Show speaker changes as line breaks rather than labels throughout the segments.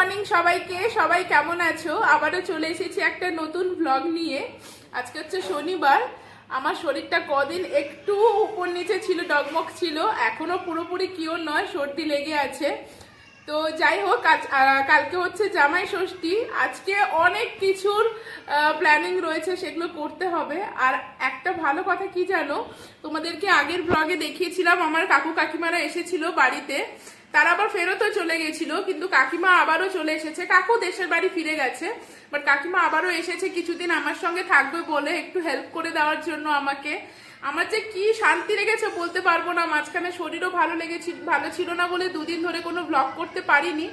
Morning সবাইকে, সবাই কেমন আছো? আবারও চলে এসেছি একটা নতুন ব্লগ নিয়ে। আজকে হচ্ছে শনিবার। আমার শরীরটা কদিন একটু উপর নিচে ছিল, ডগমগ ছিল। এখনও পুরোপুরি কিও নয়, সর্দি লেগে আছে। তো যাই হোক কালকে হচ্ছে জামাই ষষ্ঠী। আজকে অনেক কিছুর প্ল্যানিং রয়েছে, সেগুলো করতে হবে। আর একটা ভালো কথা কি জানো? তোমাদেরকে আগের ব্লগে দেখিয়েছিলাম, আমার কাকু কাকিমারা এসেছিল বাড়িতে। তারা আবার ফেরতও চলে গেছিল, কিন্তু কাকিমা আবারও চলে এসেছে। কাকু দেশের বাড়ি ফিরে গেছে বাট কাকিমা আবারও এসেছে কিছুদিন আমার সঙ্গে থাকবে বলে, একটু হেল্প করে দেওয়ার জন্য আমাকে। আমার যে কি শান্তি লেগেছে বলতে পারব না, মাঝখানে শরীরও ভালো লেগেছিল ভালো ছিল না বলে দুদিন ধরে কোনো ব্লগ করতে পারিনি।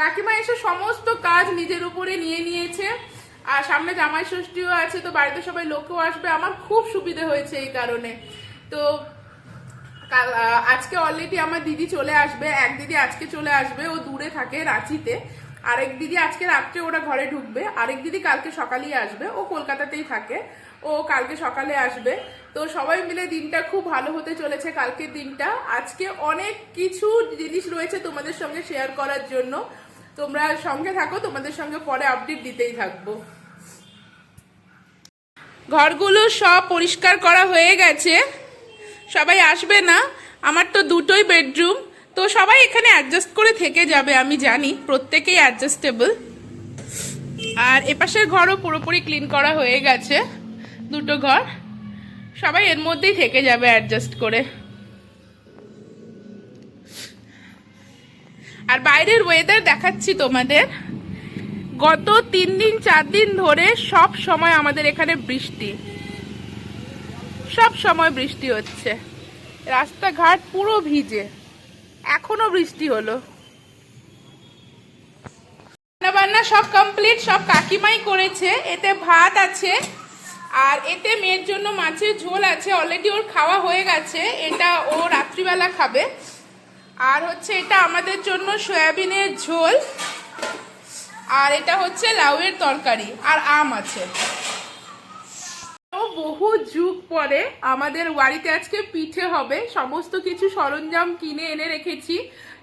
কাকিমা এসে সমস্ত কাজ নিজের উপরে নিয়ে নিয়েছে, আর সামনে জামাই ষষ্ঠীও আছে, তো বাড়িতে সবাই লোকও আসবে। আমার খুব সুবিধে হয়েছে এই কারণে। তো আজকে অলরেডি আমার দিদি চলে আসবে, এক দিদি আজকে চলে আসবে, ও দূরে থাকে রাঁচিতে। আরেক দিদি আজকে রাত্রে ওরা ঘরে ঢুকবে, আরেক দিদি কালকে সকালেই আসবে, ও কলকাতাতেই থাকে, ও কালকে সকালে আসবে। তো সবাই মিলে দিনটা খুব ভালো হতে চলেছে কালকের দিনটা। আজকে অনেক কিছু জিনিস রয়েছে তোমাদের সঙ্গে শেয়ার করার জন্য। তোমরা সঙ্গে থাকো, তোমাদের সঙ্গে পরে আপডেট দিতেই থাকব। ঘরগুলো সব পরিষ্কার করা হয়ে গেছে। সবাই আসবে না? আমার তো দুটোই বেডরুম তো সবাই এখানে অ্যাডজাস্ট করে থেকে যাবে, আমি জানি। প্রত্যেকেই অ্যাডজাস্টেবল আর এপাশের ঘরও পুরোপুরি ক্লিন করা হয়ে গেছে, দুটো ঘর। সবাই এর মধ্যেই থেকে যাবে অ্যাডজাস্ট করে। আর বাইরের ওয়েদার দেখাচ্ছি তোমাদের। গত তিন দিন, চার দিন ধরে সব সময় আমাদের এখানে বৃষ্টি। সব সময় বৃষ্টি হচ্ছে। রাস্তাঘাট পুরো ভিজে। এখনও বৃষ্টি হলো। রান্না সব কমপ্লিট সব কাকিমাই করেছে। এতে ভাত আছে, আর এতে মেয়ের জন্য মাছের ঝোল আছে। অলরেডি ওর খাওয়া হয়ে গেছে, এটা ও রাত্রিবেলা খাবে। আর হচ্ছে এটা আমাদের জন্য সয়াবিনের ঝোল, আর এটা হচ্ছে লাউয়ের তরকারি, আর আম আছে। বহু যুগ পরে আমাদের বাড়িতে আজকে পিঠে হবে। সমস্ত কিছু সরঞ্জাম কিনে এনে রেখেছি।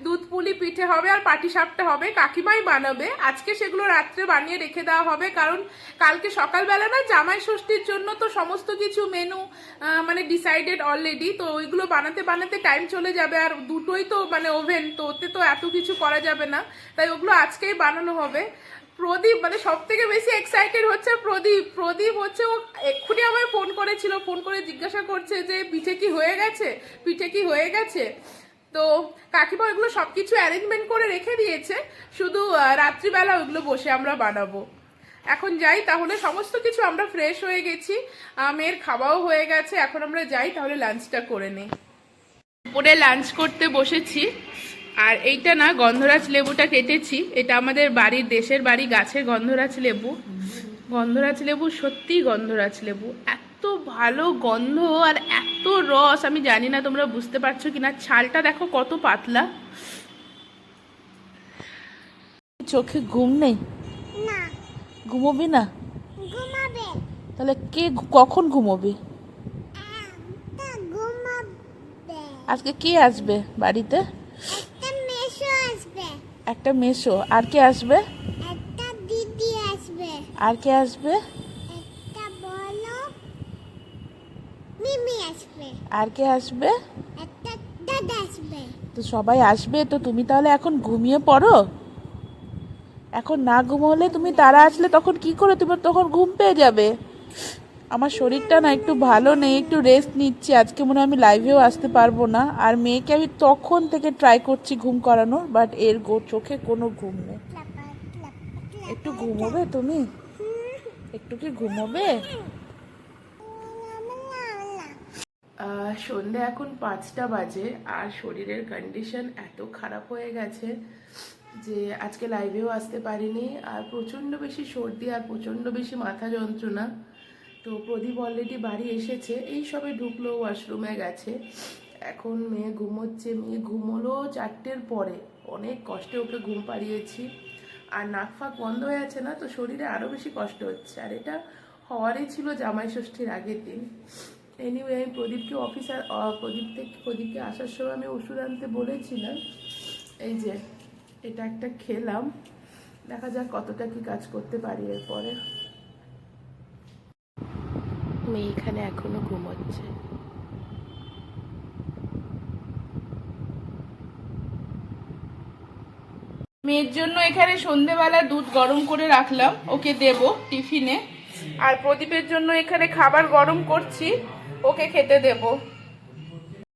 দুধ পুলি পিঠে হবে আর পাটি সাপটা হবে। কাকিমাই বানাবে। আজকে সেগুলো রাত্রে বানিয়ে রেখে দেওয়া হবে। কারণ কালকে সকালবেলা না জামাই ষষ্ঠীর জন্য তো সমস্ত কিছু মেনু মানে ডিসাইডেড অলরেডি তো ওইগুলো বানাতে বানাতে টাইম চলে যাবে। আর দুটোই তো মানে ওভেন তো ওতে তো এত কিছু করা যাবে না। তাই ওগুলো আজকেই বানানো হবে। প্রদীপ মানে সব থেকে বেশি এক্সাইটেড হচ্ছে প্রদীপ। প্রদীপ হচ্ছে ও এক্ষুনি আমায় ফোন করেছিল ফোন করে জিজ্ঞাসা করছে যে, পিঠে কি হয়ে গেছে? পিঠে কি হয়ে গেছে? তো কাকিমা ওইগুলো সব কিছু অ্যারেঞ্জমেন্ট করে রেখে দিয়েছে, শুধু রাত্রিবেলা ওইগুলো বসে আমরা বানাবো। এখন যাই, তাহলে সমস্ত কিছু আমরা ফ্রেশ হয়ে গেছি মেয়ের খাওয়াও হয়ে গেছে, এখন আমরা যাই, তাহলে লাঞ্চটা করে নিই। উপরে লাঞ্চ করতে বসেছি। আর এইটা না গন্ধরাজ লেবুটা কেটেছি। এটা আমাদের বাড়ির দেশের বাড়ি গাছের গন্ধরাজ লেবু। গন্ধরাজ লেবু সত্যি গন্ধরাজ লেবু। এত ভালো গন্ধ আর এত রস আমি জানি না তোমরা বুঝতে পারছ কিনা। ছালটা দেখো কত পাতলা। চোখে ঘুম নেই? ঘুমোবি না? তাহলে কে কখন ঘুমোবি? আজকে কে আসবে বাড়িতে?
একটা মেশো
আর কে আসবে?
একটা দিদি আসবে।
আর কে আসবে?
একটা বলো মিমি আসবে।
আর কে আসবে?
একটা দাদা আসবে।
তো সবাই আসবে? তো তুমি তাহলে এখন ঘুমিয়ে পড়ো? এখন না ঘুমোলে তুমি তারা আসলে তখন কি করে? তুমি তখন ঘুম পেয়ে যাবে। আমার শরীরটা না একটু ভালো নেই, একটু রেস্ট নিচ্ছি। আজকে মনে হয় আমি লাইভেও আসতে পারব না। আর মেয়েকে আমি তখন থেকে ট্রাই করছি ঘুম করানোর বাট এর গো, চোখে কোনো ঘুম নেই। একটু ঘুমোবে তুমি? একটু কি ঘুমোবে? সন্ধে এখন পাঁচটা বাজে, আর শরীরের কন্ডিশন এত খারাপ হয়ে গেছে যে আজকে লাইভেও আসতে পারিনি। আর প্রচণ্ড বেশি সর্দি আর প্রচণ্ড বেশি মাথা যন্ত্রণা। তো প্রদীপ অলরেডি বাড়ি এসেছে। এই সবে ঢুকলো ওয়াশরুমে গেছে। এখন মেয়ে ঘুমোচ্ছে, মেয়ে ঘুমোলো চারটের পরে। অনেক কষ্টে ওকে ঘুম পাড়িয়েছি। আর নাক ফাক বন্ধ হয়ে আছে না, তো শরীরে আরও বেশি কষ্ট হচ্ছে। আর এটা হওয়ারই ছিল জামাই ষষ্ঠীর আগের দিন। এনিওয়ে আমি প্রদীপকে অফিসার প্রদীপ থেকে প্রদীপকে আসার সময় আমি ওষুধ আনতে বলেছিলাম। এই যে, এটা একটা খেলাম। দেখা যাক কতটা কি কাজ করতে পারি এরপরে।
মেয়ে এখানে এখনও ঘুমোচ্ছে।
মেয়ের জন্য এখানে সন্ধেবেলা দুধ গরম করে রাখলাম। ওকে দেব টিফিনে। আর প্রদীপের জন্য এখানে খাবার গরম করছি। ওকে খেতে দেব।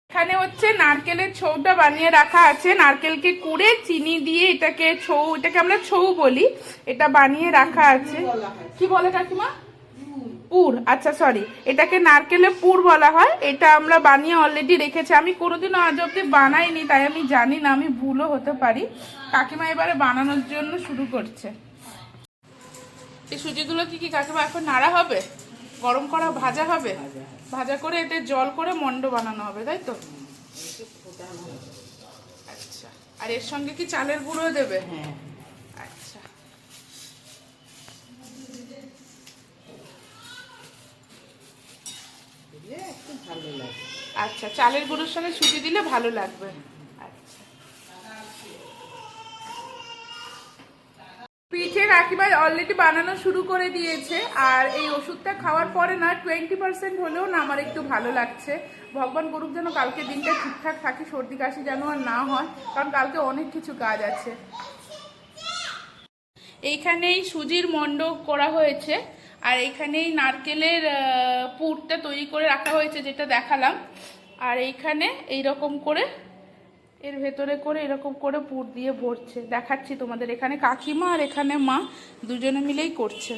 এখানে হচ্ছে নারকেলের ছৌটা বানিয়ে রাখা আছে। নারকেলকে কুড়ে চিনি দিয়ে এটাকে ছৌ এটাকে আমরা ছৌ বলি। এটা বানিয়ে রাখা আছে। কি বলে কাকিমা পুর আচ্ছা সরি এটাকে নারকেলের পুর বলা হয়, এটা আমরা বানিয়ে অলরেডি রেখেছি। আমি কোনোদিনও আজ অব্দি বানাইনি, তাই আমি জানি না, আমি ভুলও হতে পারি। কাকিমা এবারে বানানোর জন্য শুরু করছে। এই সুজিগুলো কি কি কাকিমা, এখন নাড়া হবে? গরম করা ভাজা হবে? ভাজা করে এতে জল করে মন্ড বানানো হবে, তাই তো? আচ্ছা আর এর সঙ্গে কি চালের গুঁড়ো দেবে? আচ্ছা আচ্ছা চালের গুঁড়োর সঙ্গে সুজি দিলে ভালো লাগবে। আচ্ছা। পিঠে কাকিমাই অলরেডি বানানো শুরু করে দিয়েছে, আর এই ওষুধটা খাওয়ার পরে না টোয়েন্টি পার্সেন্ট হলেও না আমার একটু ভালো লাগছে। ভগবান করুক যেন কালকে দিনটা ঠিকঠাক থাকি, সর্দি কাশি যেন আর না হয়, কারণ কালকে অনেক কিছু কাজ আছে। এইখানেই সুজির মণ্ড করা হয়েছে, আর এইখানেই নারকেলের পুরটা তৈরি করে রাখা হয়েছে, যেটা দেখালাম। আর এইখানে এই রকম করে, এর ভেতরে করে এরকম করে পুর দিয়ে ভরছে। দেখাচ্ছি তোমাদের এখানে কাকিমা আর এখানে মা, দুজনে মিলেই করছে।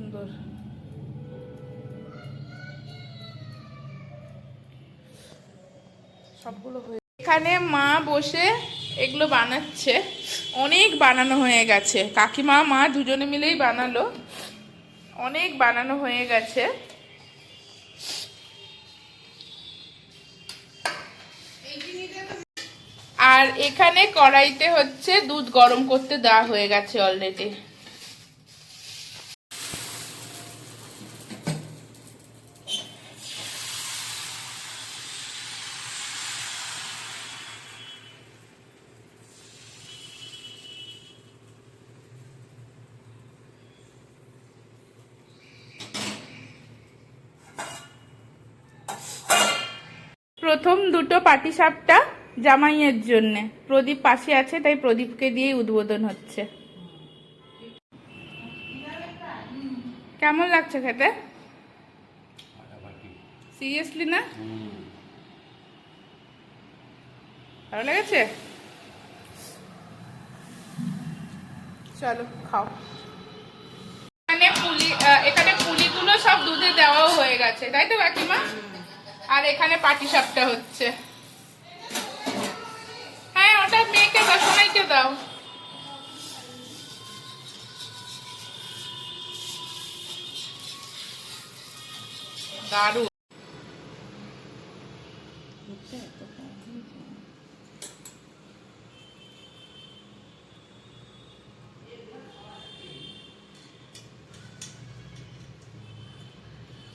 সুন্দর। সবগুলো হয়ে এখানে মা বসে এগুলো বানাচ্ছে। অনেক বানানো হয়ে গেছে। কাকিমা, মা দুজনে মিলেই বানালো। অনেক বানানো হয়ে গেছে। আর এখানে কড়াইতে হচ্ছে দুধ গরম করতে দেওয়া হয়ে গেছে অলরেডি প্রথম দুটো পাটিসাপটা জামাইয়ের জন্য। প্রদীপ পাশে আছে, তাই প্রদীপকে দিয়েই উদ্বোধন হচ্ছে। কেমন লাগছে খেতে? সিরিয়াসলি না? ভালো লেগেছে? চলো, খাও। এখানে পুলি এখানে পুলিগুলো সব দুধে দেওয়াও হয়ে গেছে, তাই তো কাকিমা? আর এখানে পাটি সাপটা হচ্ছে। হ্যাঁ ওটা মেয়েকে দাও সোনাইকে দাও।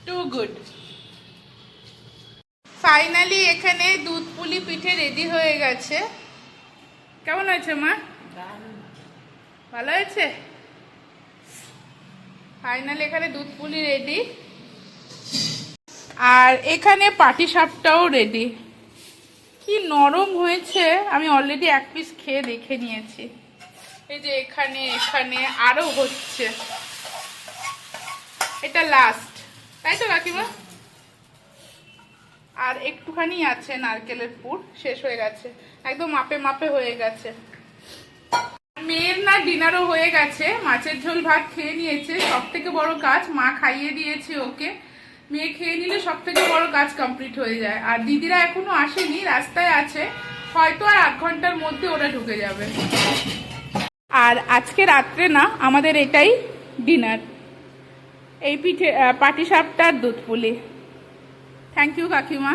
টু গুড ফাইনালি এখানে দুধ পুলি পিঠে রেডি হয়ে গেছে। কেমন হয়েছে মা? ভালো হয়েছে? ফাইনালি এখানে দুধ পুলি রেডি। আর এখানে পাটি সাপটাও রেডি। কি নরম হয়েছে। আমি অলরেডি এক পিস খেয়ে দেখে নিয়েছি। এই যে এখানে এখানে আরও হচ্ছে। এটা লাস্ট তাই তো কাকিমা? আর একটুখানি আছে নারকেলের পুর, শেষ হয়ে গেছে। একদম মাপে মাপে হয়ে গেছে। মেয়ের না ডিনারও হয়ে গেছে। মাছের ঝোল, ভাত খেয়ে নিয়েছে। সব থেকে বড় কাজ, মা খাইয়ে দিয়েছে ওকে। মেয়ে খেয়ে নিলে সব থেকে বড় কাজ কমপ্লিট হয়ে যায়। আর দিদিরা এখনও আসেনি, রাস্তায় আছে। হয়তো আর আধ ঘণ্টার মধ্যে ওরা ঢুকে যাবে। আর আজকে রাত্রে না, আমাদের এটাই ডিনার এই পিঠে পাটি সাপটার দুধ পুলি থ্যাংক ইউ কাকিমা।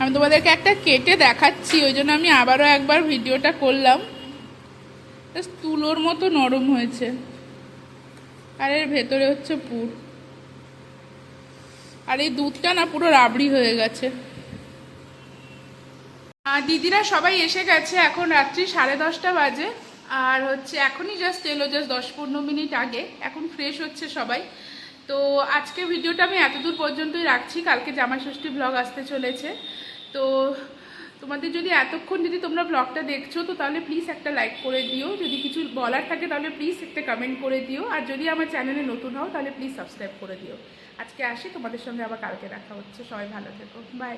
আমি তোমাদেরকে একটা কেটে দেখাচ্ছি, ওই জন্য আমি আবারও একবার ভিডিওটা করলাম। তুলোর মতো নরম হয়েছে। আর এর ভেতরে হচ্ছে পুর। আর এই দুধটা না পুরো রাবড়ি হয়ে গেছে। আর দিদিরা সবাই এসে গেছে, এখন রাত্রি সাড়ে দশটা বাজে। আর হচ্ছে এখনই জাস্ট এলো জাস্ট দশ পনেরো মিনিট আগে, এখন ফ্রেশ হচ্ছে সবাই। তো আজকে ভিডিওটা আমি এতদূর পর্যন্তই রাখছি, কালকে জামাই ষষ্ঠী ব্লগ আসতে চলেছে। তো তোমাদের যদি এতক্ষণ যদি তোমরা ব্লগটা দেখছ, তো তাহলে প্লিজ একটা লাইক করে দিও। যদি কিছু বলার থাকে, তাহলে প্লিজ একটা কমেন্ট করে দিও। আর যদি আমার চ্যানেলে নতুন হও, তাহলে প্লিজ সাবস্ক্রাইব করে দিও। আজকে আসি, তোমাদের সঙ্গে আবার কালকে দেখা হচ্ছে। সবাই ভালো থেকো। বাই